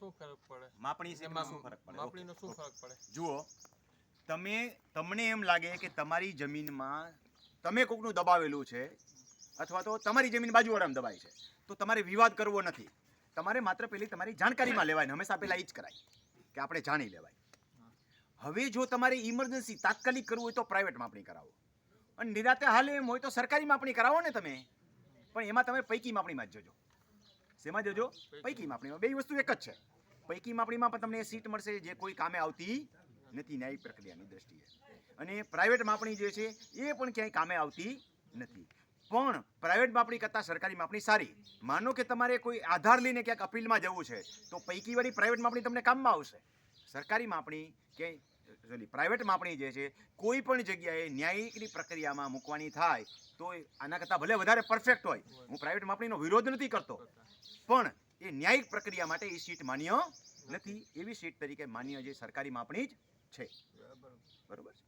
શું ફરક પડે? માપણી સીટમાં શું? ફરક પડે. માપણીનો શું ફરક પડે? જુઓ તમે તમને એમ લાગે કે તમારી જમીનમાં તમે કોકનું દબાવેલું છે અથવા તો તમારી જમીન બાજુવાળામાં દબાય છે તો તમારે વિવાદ કરવો નથી. તમારે માત્ર પેલી તમારી જાણકારીમાં લેવાય હંમેશા પેલા એ જ કરાય કે આપણે જાણી લેવાય. હવે જો તમારે ઇમરજન્સી તાત્કાલિક કરવું હોય તો પ્રાઇવેટ માપણી કરાવો. અને નિરાતે હાલે એમ હોય તો સરકારી માપણી કરાવો ને તમે. પણ એમાં તમે પૈકી માપણીમાં જ જજો. શેમાં જજો? પૈકી. માપણીમાં. બે વસ્તુ એક જ છે. પૈકી માપણીમાં પણ તમને સીટ મળશે જે કોઈ કામે આવતી નથી ન્યાયિક પ્રક્રિયાની દ્રષ્ટિએ. અને પ્રાઇવેટ માપણી જે છે એ પણ ક્યાંય કામે આવતી નથી. પણ પ્રાઇવેટ માપણી કરતાં સરકારી માપણી સારી. માનો કે તમારે કોઈ આધાર લઈને ક્યાંક અપીલમાં જવું છે તો પૈકીવાળી પ્રાઇવેટ માપણી તમને કામમાં આવશે. સરકારી માપણી ક્યાંય સોરી પ્રાઇવેટ માપણી જે છે કોઈ પણ જગ્યાએ ન્યાયિકની પ્રક્રિયામાં મૂકવાની થાય તો આના કરતાં ભલે વધારે પરફેક્ટ હોય. હું પ્રાઇવેટ માપણીનો વિરોધ નથી કરતો. પણ એ ન્યાયિક પ્રક્રિયા માટે એ સીટ માન્ય નથી. એવી સીટ તરીકે માન્ય જે સરકારી માપણી જ છે. બરાબર. બરોબર છે?